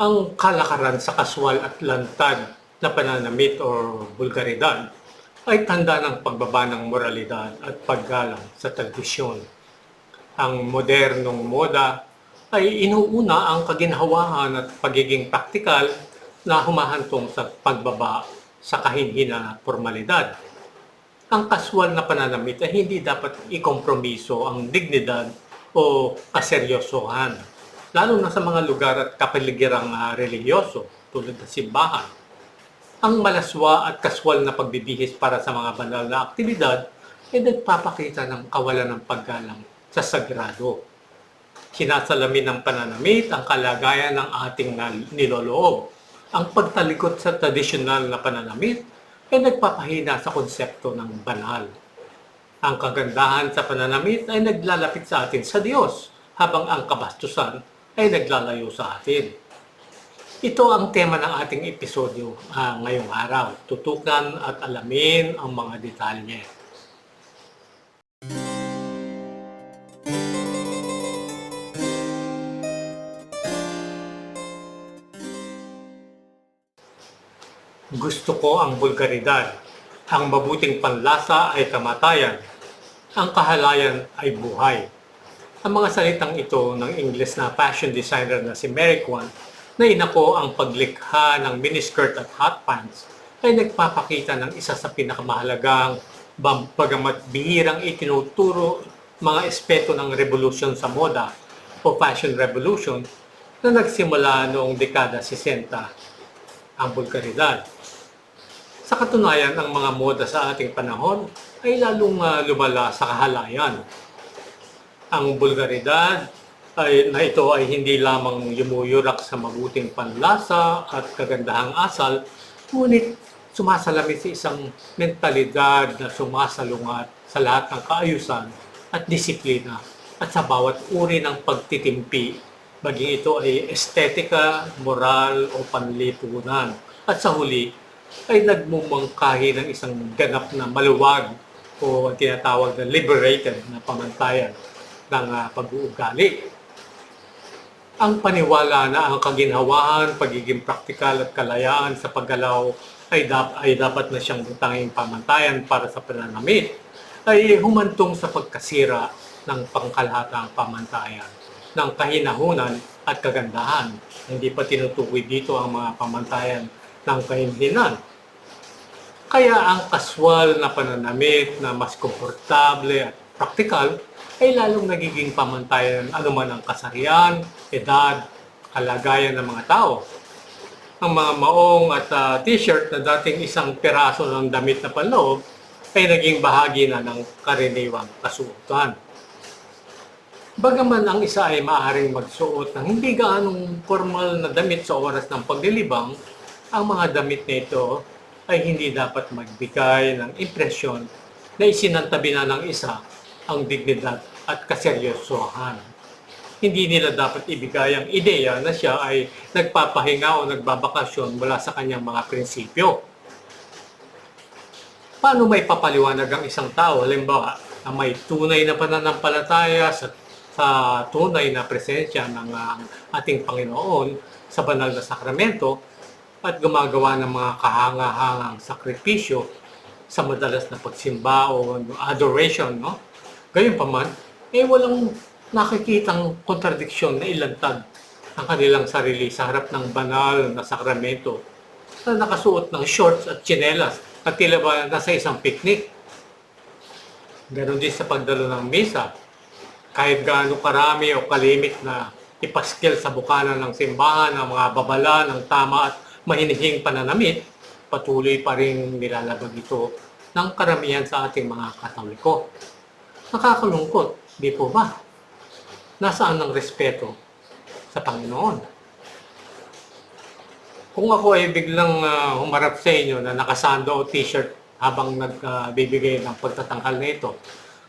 Ang kalakaran sa kaswal at lantad na pananamit o bulgaridad ay tanda ng pagbaba ng moralidad at paggalang sa tradisyon. Ang modernong moda ay inuuna ang kaginhawahan at pagiging praktikal na humahantong sa pagbaba sa kahinhina na formalidad. Ang kaswal na pananamit ay hindi dapat ikompromiso ang dignidad o kaseryosohan, lalo na sa mga lugar at kapaligirang uh, religyoso tulad ng simbahan. Ang malaswa at kaswal na pagbibihis para sa mga banal na aktibidad ay nagpapakita ng kawalan ng paggalang sa sagrado. Sinasalamin ng pananamit ang kalagayan ng ating niloloob. Ang pagtalikot sa tradisyonal na pananamit ay nagpapahina sa konsepto ng banal. Ang kagandahan sa pananamit ay naglalapit sa atin sa Diyos, habang ang kabastusan ay naglalayo sa atin. Ito ang tema ng ating episodyo ah, ngayong araw. Tutukan at alamin ang mga detalye. Gusto ko ang bulgaridad. Ang mabuting panlasa ay kamatayan. Ang kahalayan ay buhay. Ang mga salitang ito ng English na fashion designer na si Mary Kwan na inako ang paglikha ng miniskirt at hot pants ay nagpapakita ng isa sa pinakamahalagang bagamat bihirang itinuturo mga espeto ng revolution sa moda o fashion revolution na nagsimula noong dekada 60 ang bulgaridad. Sa katunayan, ang mga moda sa ating panahon ay lalong ah, lumala sa kahalayan. Ang bulgaridad ay, na ito ay hindi lamang yumuyurak sa mabuting panlasa at kagandahang asal, ngunit sumasalamin sa isang mentalidad na sumasalungat sa lahat ng kaayusan at disiplina at sa bawat uri ng pagtitimpi, maging ito ay estetika, moral o panlipunan. At sa huli, ay nagmumangkahi ng isang ganap na maluwag o tinatawag na liberated na pamantayan ng ah, pag-uugali. Ang paniwala na ang kaginhawahan, pagiging praktikal at kalayaan sa paggalaw ay, dap- ay dapat na siyang tanging pamantayan para sa pananamit ay humantong sa pagkasira ng pangkalahatang pamantayan ng kahinahunan at kagandahan. Hindi pa tinutukoy dito ang mga pamantayan ng kahinhinan. Kaya ang kaswal na pananamit na mas komportable at praktikal ay lalong nagiging pamantayan anuman ang kasarian, edad, kalagayan ng mga tao. Ang mga maong at ah, t-shirt na dating isang peraso ng damit na panloob ay naging bahagi na ng karaniwang kasuotan. Bagaman ang isa ay maaaring magsuot ng hindi gaanong formal na damit sa oras ng paglilibang, ang mga damit na ito ay hindi dapat magbigay ng impresyon na isinantabi na ng isa ang dignidad at kaseryosohan. Hindi nila dapat ibigay ang ideya na siya ay nagpapahinga o nagbabakasyon mula sa kanyang mga prinsipyo. Paano may papaliwanag ang isang tao, halimbawa, na may tunay na pananampalataya sa, sa tunay na presensya ng ah, ating Panginoon sa banal na sakramento at gumagawa ng mga kahanga-hangang sakripisyo sa madalas na pagsimba o adoration, no? Gayunpaman, eh walang nakikitang kontradiksyon na ilantad ang kanilang sarili sa harap ng banal na sakramento na nakasuot ng shorts at tsinelas at tila ba nasa isang picnic. Ganon din sa pagdalo ng misa. Kahit gaano karami o kalimit na ipaskil sa bukana ng simbahan ang mga babala ng tama at mahinihing pananamit, patuloy pa rin nilalabag ito ng karamihan sa ating mga katoliko. Nakakalungkot, di po ba? Nasaan ang respeto sa Panginoon? Kung ako ay biglang ah, humarap sa inyo na nakasando o t-shirt habang nagbibigay ng pagtatanghal na ito,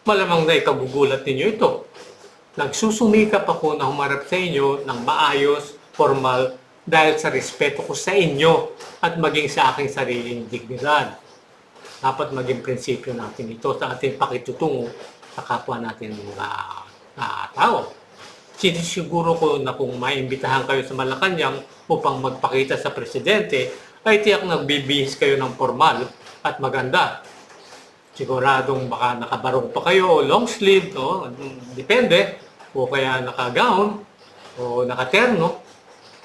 malamang na ikagugulat ninyo ito. Nagsusumikap ako na humarap sa inyo ng maayos, formal, dahil sa respeto ko sa inyo at maging sa aking sariling dignidad. Dapat maging prinsipyo natin ito sa ating pakitutungo sa kapwa natin mga ah, tao. Sinisiguro ko na kung maimbitahan kayo sa Malacanang upang magpakita sa presidente, ay tiyak nagbibihis kayo ng formal at maganda. Siguradong baka nakabarong pa kayo o long sleeve, no? depende, o kaya nakagown o nakaterno.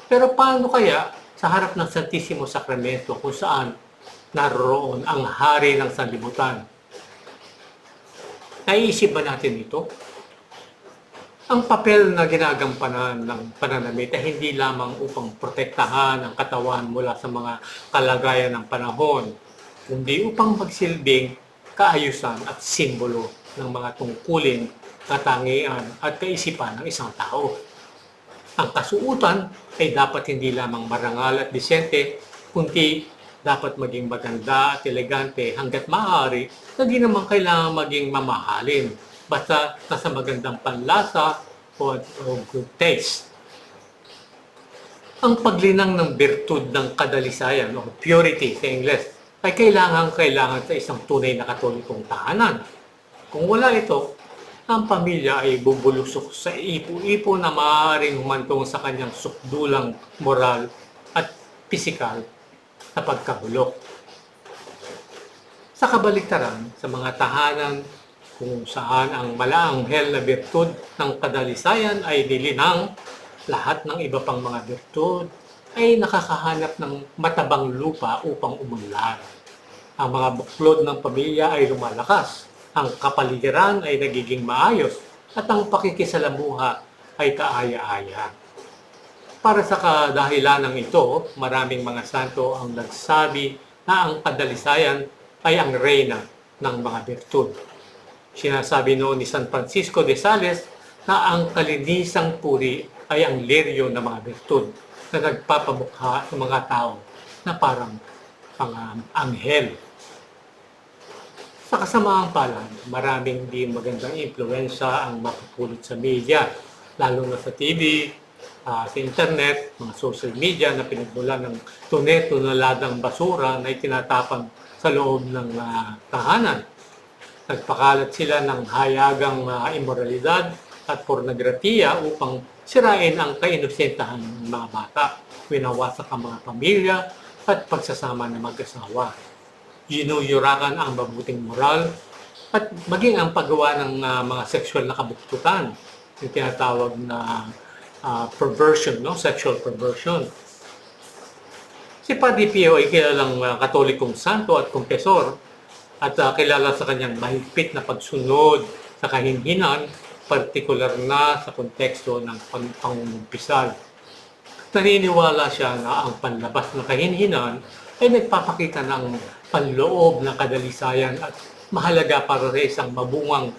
Pero paano kaya sa harap ng Santissimo Sacramento kung saan naroon ang hari ng sanlibutan? Naiisip ba natin ito? Ang papel na ginagampanan ng pananamit ay hindi lamang upang protektahan ang katawan mula sa mga kalagayan ng panahon, kundi upang magsilbing kaayusan at simbolo ng mga tungkulin, katangian at kaisipan ng isang tao. Ang kasuutan ay dapat hindi lamang marangal at disente, kundi dapat maging maganda at elegante hanggat maaari na di naman kailangan maging mamahalin basta nasa magandang panlasa o, good taste. Ang paglinang ng birtud ng kadalisayan o purity sa Ingles ay kailangan kailangan sa isang tunay na katolikong tahanan. Kung wala ito, ang pamilya ay bubulusok sa ipo-ipo na maaaring humantong sa kanyang sukdulang moral at pisikal na pagkabulok. Sa kabaliktaran, sa mga tahanan kung saan ang malaanghel na birtud ng kadalisayan ay nilinang, lahat ng iba pang mga birtud ay nakakahanap ng matabang lupa upang umunlad. Ang mga buklod ng pamilya ay lumalakas, ang kapaligiran ay nagiging maayos, at ang pakikisalamuha ay kaaya-aya. Para sa kadahilan ng ito, maraming mga santo ang nagsabi na ang kadalisayan ay ang reyna ng mga birtud. Sinasabi noon ni San Francisco de Sales na ang kalinisang puri ay ang leryo ng mga birtud na nagpapamukha ng mga tao na parang mga anghel. Sa kasamaang palad, maraming di magandang impluensya ang mapupulot sa media, lalo na sa TV, ah, sa internet, mga social media na pinagmula ng tunet-tunaladang basura na itinatapang sa loob ng ah, tahanan. Nagpakalat sila ng hayagang ah, imoralidad at pornografiya upang sirain ang kainosentahan ng mga bata, winawasak ang mga pamilya at pagsasama ng mag-asawa. Ginuyurakan ang mabuting moral at maging ang paggawa ng ah, mga sexual na kabuktutan, yung tinatawag na ah, perversion, no? sexual perversion. Si Padre Pio ay kilalang ah, katolikong santo at kompesor at ah, kilala sa kanyang mahigpit na pagsunod sa kahinhinan, partikular na sa konteksto ng pang- pangumpisal. Naniniwala siya na ang panlabas ng kahinhinan ay nagpapakita ng panloob ng kadalisayan at mahalaga para sa isang mabungang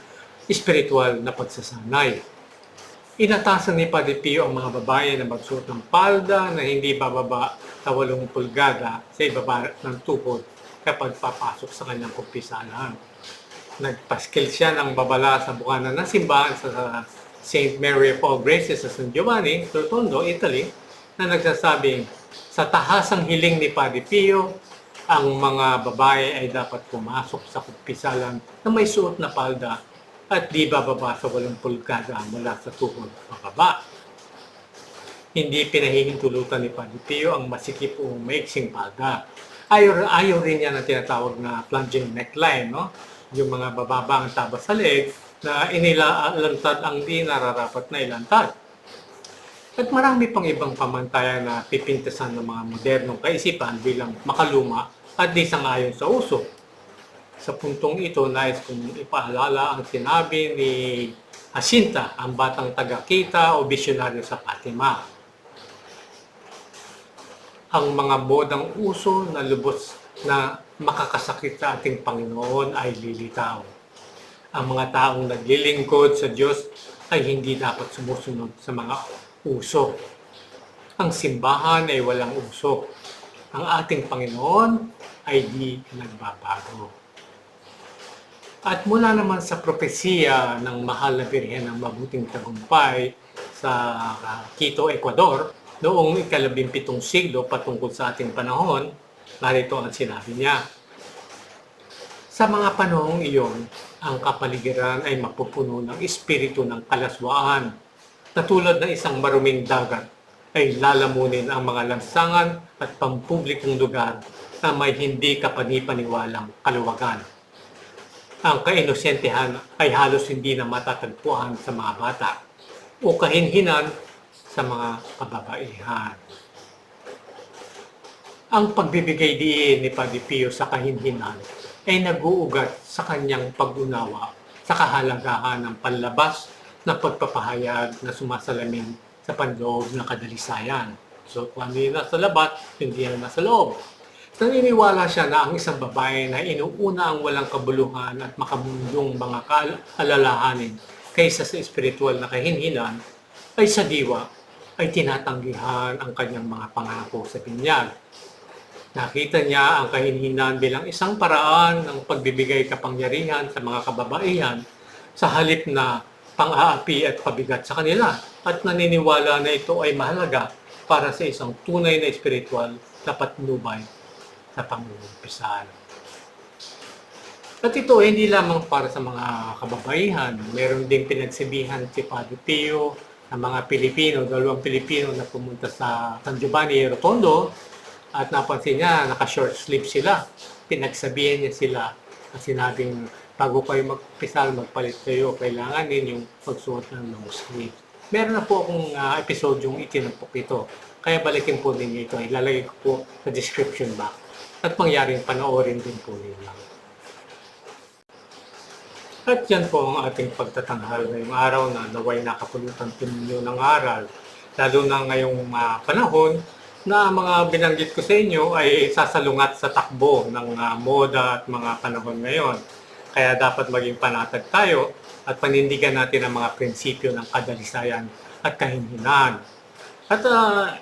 espiritual na pagsasanay. Inatasan ni Padre Pio ang mga babae na magsuot ng palda na hindi bababa sa walong pulgada sa ibaba ng tuhod kapag papasok sa kanyang kumpisalan. Nagpaskil siya ng babala sa bukana ng simbahan sa St. Mary of All Graces sa San Giovanni, Rotondo, Italy, na nagsasabing sa tahasang hiling ni Padre Pio, ang mga babae ay dapat pumasok sa kumpisalan na may suot na palda at di bababa sa walong pulgada mula sa tuhod pababa. Hindi pinahihintulutan ni Padre Pio ang masikip o maiksing palda. Ayaw, ayaw rin niya na tinatawag na plunging neckline, no? Yung mga bababa ang tabas sa leg na inilantad ang di nararapat na ilantad. At marami pang ibang pamantayan na pipintasan ng mga modernong kaisipan bilang makaluma at di sangayon sa uso. Sa puntong ito, nais kong ipaalala ang sinabi ni Jacinta, ang batang taga-kita o bisyonaryo sa Fatima. Ang mga modang uso na lubos na makakasakit sa ating Panginoon ay lilitaw. Ang mga taong naglilingkod sa Diyos ay hindi dapat sumusunod sa mga uso. Ang simbahan ay walang uso. Ang ating Panginoon ay di nagbabago. At mula naman sa propesiya ng mahal na Birhen ng mabuting tagumpay sa ah, Quito, Ecuador, noong ikalabimpitong siglo patungkol sa ating panahon, narito ang sinabi niya. Sa mga panahong iyon, ang kapaligiran ay mapupuno ng espiritu ng kalaswaan na tulad ng isang maruming dagat ay lalamunin ang mga lansangan at pampublikong lugar na may hindi kapanipaniwalang kaluwagan. Ang kainosentehan ay halos hindi na matatagpuan sa mga bata o kahinhinan sa mga kababaihan. Ang pagbibigay diin ni Padre Pio sa kahinhinan ay nag-uugat sa kanyang pag-unawa sa kahalagahan ng panlabas na pagpapahayag na sumasalamin sa panloob ng kadalisayan. So kung ano yung nasa labat, hindi yan nasa loob. Naniniwala siya na ang isang babae na inuuna ang walang kabuluhan at makamundong mga kaalalahanin kaysa sa espiritual na kahinhinan ay sa diwa ay tinatanggihan ang kanyang mga pangako sa binyag. Nakita niya ang kahinhinan bilang isang paraan ng pagbibigay kapangyarihan sa mga kababaihan sa halip na pang-aapi at pabigat sa kanila at naniniwala na ito ay mahalaga para sa isang tunay na espiritual na patnubay sa pangungumpisan. At ito hindi lamang para sa mga kababaihan. Meron ding pinagsabihan si Padre Pio ng mga Pilipino, dalawang Pilipino na pumunta sa San Giovanni Rotondo at napansin niya, naka-short sleeve sila. Pinagsabihan niya sila at sinabing, bago kayo magpisal, magpalit kayo, kailangan ninyong magsuot ng long sleeve. Meron na po akong uh, episode yung itinampok ito. Kaya balikin po ninyo ito. Ilalagay ko po sa description box. At mangyaring panoorin din po ninyo. At yan po ang ating pagtatanghal ngayong araw na naway nakapulutan po ninyo ng aral. Lalo na ngayong uh, panahon na mga binanggit ko sa inyo ay sasalungat sa takbo ng uh, moda at mga panahon ngayon. Kaya dapat maging panatag tayo at panindigan natin ang mga prinsipyo ng kadalisayan at kahinhinan. At uh,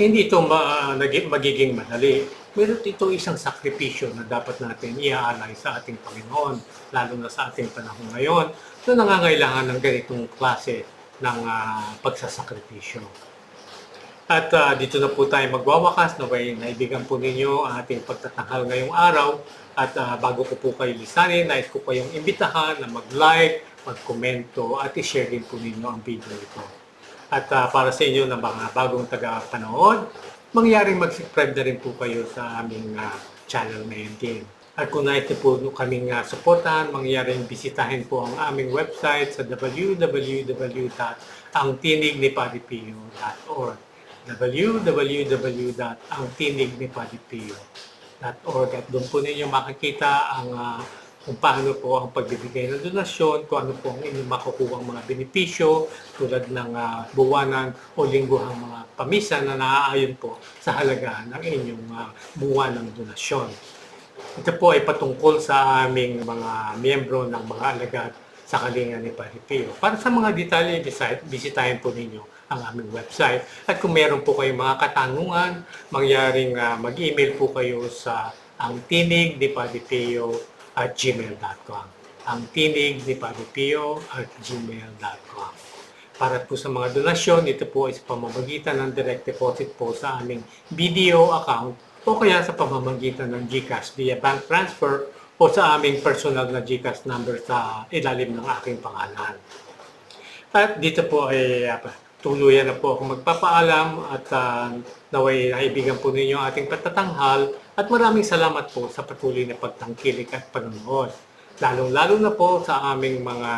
hindi ito ma- magiging madali. Meron ito isang sakripisyo na dapat natin iaalay sa ating Panginoon, lalo na sa ating panahon ngayon, na nangangailangan ng ganitong klase ng uh, pagsasakripisyo. At uh, dito na po tayo magwawakas, naway naibigan po ninyo ang ating pagtatanghal ngayong araw. At uh, bago ko po kayo lisanin, nais ko kayong imbitahan na mag-like, mag-komento at i-share din po ninyo ang video ito. At uh, para sa inyo na mga bagong taga-panood, mangyaring mag-subscribe na rin po kayo sa aming uh, channel ngayon din. At kung nais po kaming uh, supportahan, mangyaring bisitahin po ang aming website sa www.angtinignipadipio.org www.angtinignipadipio.org At doon po ninyo makikita ang uh, kung paano po ang pagbibigay ng donasyon, kung ano po ang inyong makukuha mga benepisyo tulad ng uh, buwanan o lingguhang mga pamisa na naaayon po sa halaga ng inyong uh, buwanang donasyon. Ito po ay patungkol sa aming mga miyembro ng mga alagad sa kalinga ni Paripio. Para sa mga detalye, bisitahin po ninyo ang aming website. At kung meron po kayong mga katanungan, mangyaring uh, mag-email po kayo sa ang tinig ni Paripio at gmail.com. Ang tinig ni Padre Pio at gmail.com. Para po sa mga donasyon, ito po ay sa pamamagitan ng direct deposit po sa aming BDO account o kaya sa pamamagitan ng GCash via bank transfer o sa aming personal na GCash number sa ilalim ng aking pangalan. At dito po ay uh, tuluyan na po ako magpapaalam at uh, naway naibigan po ninyo ating patatanghal at maraming salamat po sa patuloy na pagtangkilik at panonood. Lalong-lalo na po sa aming mga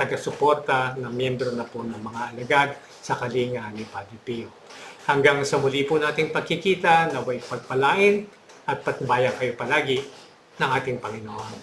taga-suporta na miyembro na po ng mga alagad sa kalinga ni Padre Pio. Hanggang sa muli po nating pagkikita, naway pagpalain at patnubayan kayo palagi ng ating Panginoon.